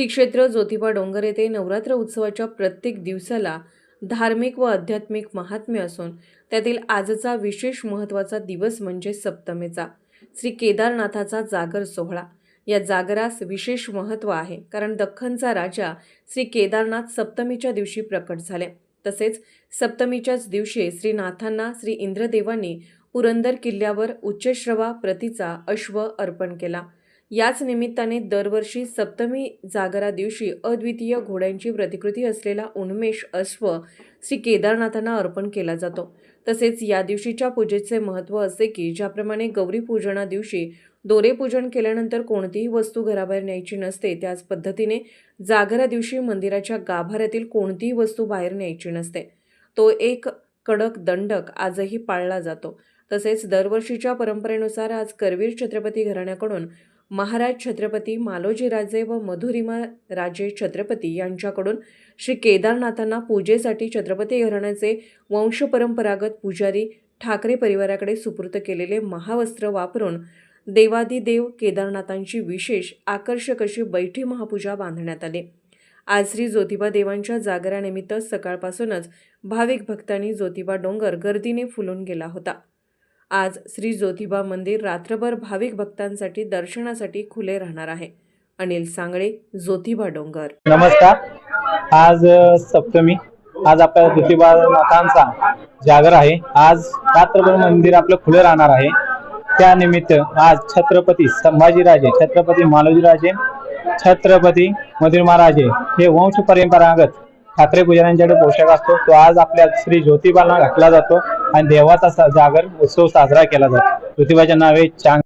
श्री क्षेत्र ज्योतिबा डोंगर येथे नवरात्र उत्सवाच्या प्रत्येक दिवसाला धार्मिक व आध्यात्मिक महात्म्य असून त्यातील आजचा विशेष महत्त्वाचा दिवस म्हणजे सप्तमीचा. श्री केदारनाथाचा जागर सोहळा. या जागरास विशेष महत्त्व आहे कारण दख्खनचा राजा श्री केदारनाथ सप्तमीच्या दिवशी प्रकट झाले. तसेच सप्तमीच्याच दिवशी श्रीनाथांना श्री इंद्रदेवांनी पुरंदर किल्ल्यावर उच्चश्रवा प्रतीचा अश्व अर्पण केला. याच निमित्ताने दरवर्षी सप्तमी जागरा दिवशी अद्वितीय घोड्यांची प्रतिकृती असलेला उन्मेष अश्व श्री केदारनाथांना अर्पण केला जातो. तसेच या दिवशीच्या पूजेचे महत्त्व असे की ज्याप्रमाणे गौरी पूजना दिवशी दोरे पूजन केल्यानंतर कोणतीही वस्तू घराबाहेर न्यायची नसते त्याच पद्धतीने जागरा दिवशी मंदिराच्या गाभाऱ्यातील कोणतीही वस्तू बाहेर न्यायची नसते. तो एक कडक दंडक आजही पाळला जातो. तसेच दरवर्षीच्या परंपरेनुसार आज करवीर छत्रपती घराण्याकडून महाराज छत्रपती मालोजीराजे व मधुरिमा राजे छत्रपती यांच्याकडून श्री केदारनाथांना पूजेसाठी छत्रपती घराण्याचे वंशपरंपरागत पुजारी ठाकरे परिवाराकडे सुपूर्त केलेले महावस्त्र वापरून देवादिदेव केदारनाथांची विशेष आकर्षक अशी बैठी महापूजा बांधण्यात आली. आज श्री ज्योतिबा देवांच्या जागरानिमित्त सकाळपासूनच भाविक भक्तांनी ज्योतिबा डोंगर गर्दीने फुलून गेला होता. आज श्री ज्योतिबा मंदिर रात्रभर भाविक भक्तांसाठी दर्शनासाठी खुले राहणार आहे. अनिल सांगळे ज्योतिबा डोंगर. नमस्कार. आज सप्तमी. आज आपल्या ज्योतिबा नाथांचा जागर आहे. आज रात्रभर मंदिर आपलं खुलं राहणार आहे. त्यानिमित्त आज छत्रपती संभाजीराजे छत्रपती मालोजीराजे छत्रपती मधुरमाराजे हे वंश परंपरागत ठाकरे पुजाऱ्यांच्याकडे पोशाख असतो. तो आज आपल्या श्री ज्योतिबाला घातला जातो. आणि देवाचा जागर उत्सव साजरा केला जातो. ज्योतिबाच्या नावे चांग